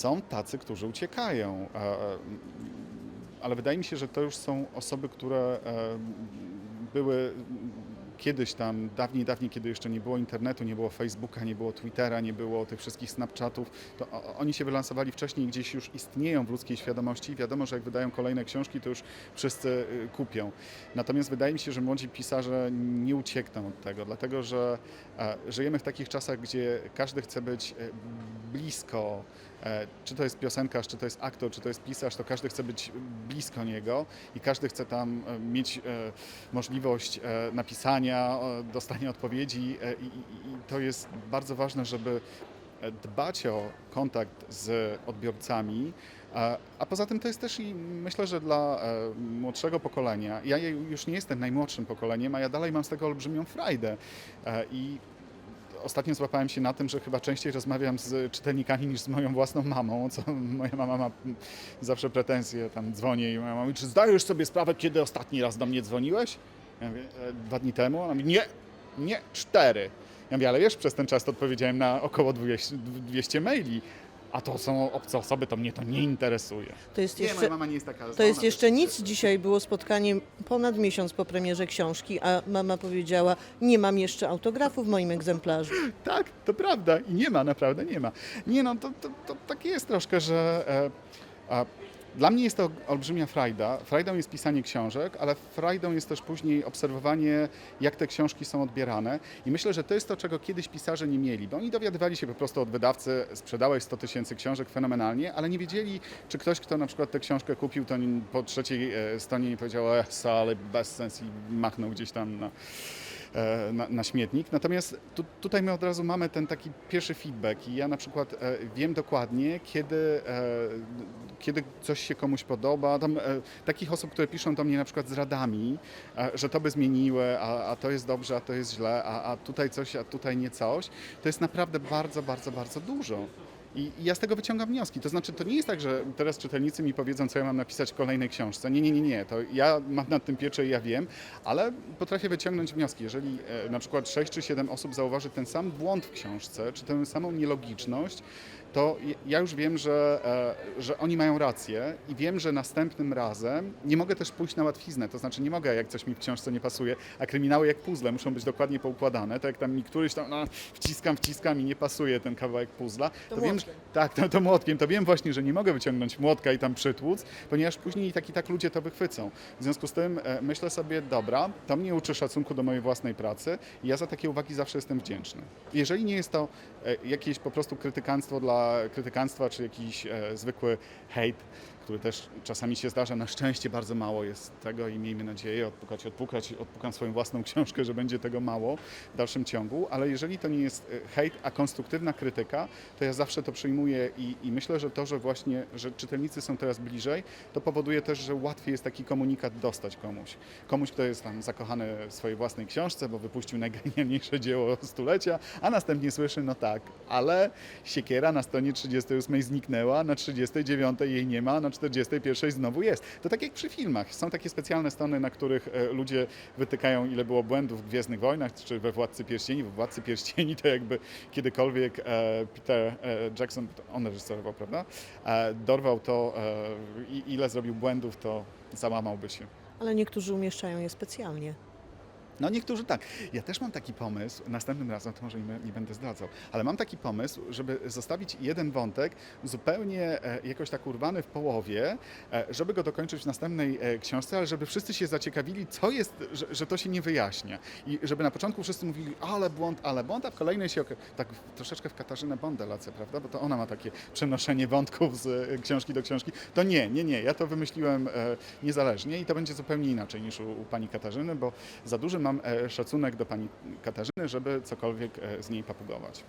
są tacy, którzy uciekają. Ale wydaje mi się, że to już są osoby, które e, były kiedyś tam, dawniej, dawniej, kiedy jeszcze nie było internetu, nie było Facebooka, nie było Twittera, nie było tych wszystkich Snapchatów, to oni się wylansowali wcześniej, gdzieś już istnieją w ludzkiej świadomości. Wiadomo, że jak wydają kolejne książki, to już wszyscy y, kupią. Natomiast wydaje mi się, że młodzi pisarze nie uciekną od tego, dlatego że e, żyjemy w takich czasach, gdzie każdy chce być e, blisko, e, czy to jest piosenkarz, czy to jest aktor, czy to jest pisarz, to każdy chce być blisko niego i każdy chce tam e, mieć e, możliwość napisania, dostania odpowiedzi i, to jest bardzo ważne, żeby dbać o kontakt z odbiorcami, a, poza tym to jest też i myślę, że dla młodszego pokolenia, ja już nie jestem najmłodszym pokoleniem, a ja dalej mam z tego olbrzymią frajdę i ostatnio złapałem się na tym, że chyba częściej rozmawiam z czytelnikami niż z moją własną mamą, co moja mama ma zawsze pretensje, tam dzwonię i moja mama mówi, czy zdajesz sobie sprawę, kiedy ostatni raz do mnie dzwoniłeś? Ja mówię, e, dwa dni temu? Ona mówi, nie, nie, cztery. Ja mówię, ale wiesz, przez ten czas odpowiedziałem na około 200, 200 maili, a to są obce osoby, to mnie to nie interesuje. To jest Nie, jeszcze, moja mama nie jest taka... to jest ona jeszcze też- nic. Dzisiaj było spotkanie ponad miesiąc po premierze książki, a mama powiedziała, nie mam jeszcze autografu w moim egzemplarzu. Tak, to prawda i nie ma, naprawdę nie ma. Nie no, to, to, to tak jest troszkę, że e, a, dla mnie jest to olbrzymia frajda. Frajdą jest pisanie książek, ale frajdą jest też później obserwowanie, jak te książki są odbierane. I myślę, że to jest to, czego kiedyś pisarze nie mieli, bo oni dowiadywali się po prostu od wydawcy, sprzedałeś 100 tysięcy książek fenomenalnie, ale nie wiedzieli, czy ktoś, kto na przykład tę książkę kupił, to po trzeciej e, stronie nie powiedział, e, ale bez sens i machnął gdzieś tam na, e, na, na śmietnik. Natomiast tu, tutaj my od razu mamy ten taki pierwszy feedback i ja na przykład e, wiem dokładnie, kiedy, e, kiedy coś się komuś podoba. Tam, e, takich osób, które piszą do mnie na przykład z radami, e, że to by zmieniły, a, a to jest dobrze, a to jest źle, a, a tutaj coś, a tutaj nie coś. To jest naprawdę bardzo, bardzo, bardzo dużo. I ja z tego wyciągam wnioski. To znaczy, to nie jest tak, że teraz czytelnicy mi powiedzą, co ja mam napisać w kolejnej książce. Nie, nie, nie, nie. To ja mam nad tym pieczę i ja wiem, ale potrafię wyciągnąć wnioski. Jeżeli e, na przykład 6 czy 7 osób zauważy ten sam błąd w książce, czy tę samą nielogiczność, to ja już wiem, że, e, że oni mają rację i wiem, że następnym razem nie mogę też pójść na łatwiznę. To znaczy, nie mogę, jak coś mi w książce nie pasuje, a kryminały jak puzzle muszą być dokładnie poukładane. Tak jak tam mi któryś tam no, wciskam, wciskam i nie pasuje ten kawałek puzzla, To to, wiem, młotkiem. tak, to, to młotkiem, to wiem właśnie, że nie mogę wyciągnąć młotka i tam przytłuc, ponieważ później tak i tak ludzie to wychwycą. W związku z tym e, myślę sobie, dobra, to mnie uczy szacunku do mojej własnej pracy i ja za takie uwagi zawsze jestem wdzięczny. Jeżeli nie jest to e, jakieś po prostu krytykanstwo dla krytykanstwa, czy jakiś e, zwykły hejt, który też czasami się zdarza, na szczęście bardzo mało jest tego i miejmy nadzieję odpukać, odpukać, odpukam swoją własną książkę, że będzie tego mało w dalszym ciągu, ale jeżeli to nie jest e, hejt, a konstruktywna krytyka, to ja zawsze to przyjmuję i, i myślę, że to, że właśnie, że czytelnicy są teraz bliżej, to powoduje też, że łatwiej jest taki komunikat dostać komuś. Komuś, kto jest tam zakochany w swojej własnej książce, bo wypuścił najgenialniejsze dzieło stulecia, a następnie słyszy, no tak, ale siekiera na stronie 38 zniknęła, na 39 jej nie ma, na 41 znowu jest. To tak jak przy filmach. Są takie specjalne strony, na których e, ludzie wytykają, ile było błędów w Gwiezdnych Wojnach, czy we Władcy Pierścieni. We Władcy Pierścieni to jakby kiedykolwiek e, Peter e, Jackson, on reżyserował, prawda, dorwał to ile zrobił błędów, to załamałby się. Ale niektórzy umieszczają je specjalnie. No niektórzy tak. Ja też mam taki pomysł, następnym razem to może nie, będę zdradzał, ale mam taki pomysł, żeby zostawić jeden wątek zupełnie e, jakoś tak urwany w połowie, e, żeby go dokończyć w następnej e, książce, ale żeby wszyscy się zaciekawili, co jest, że, że to się nie wyjaśnia. I żeby na początku wszyscy mówili, ale błąd, ale błąd, a w kolejnej się tak troszeczkę w Katarzynę Bondę lecę, prawda? Bo to ona ma takie przenoszenie wątków z książki do książki. To nie, nie, nie. Ja to wymyśliłem niezależnie i to będzie zupełnie inaczej niż u, u pani Katarzyny, bo za duży mam e, szacunek do pani Katarzyny, żeby cokolwiek e, z niej papugować.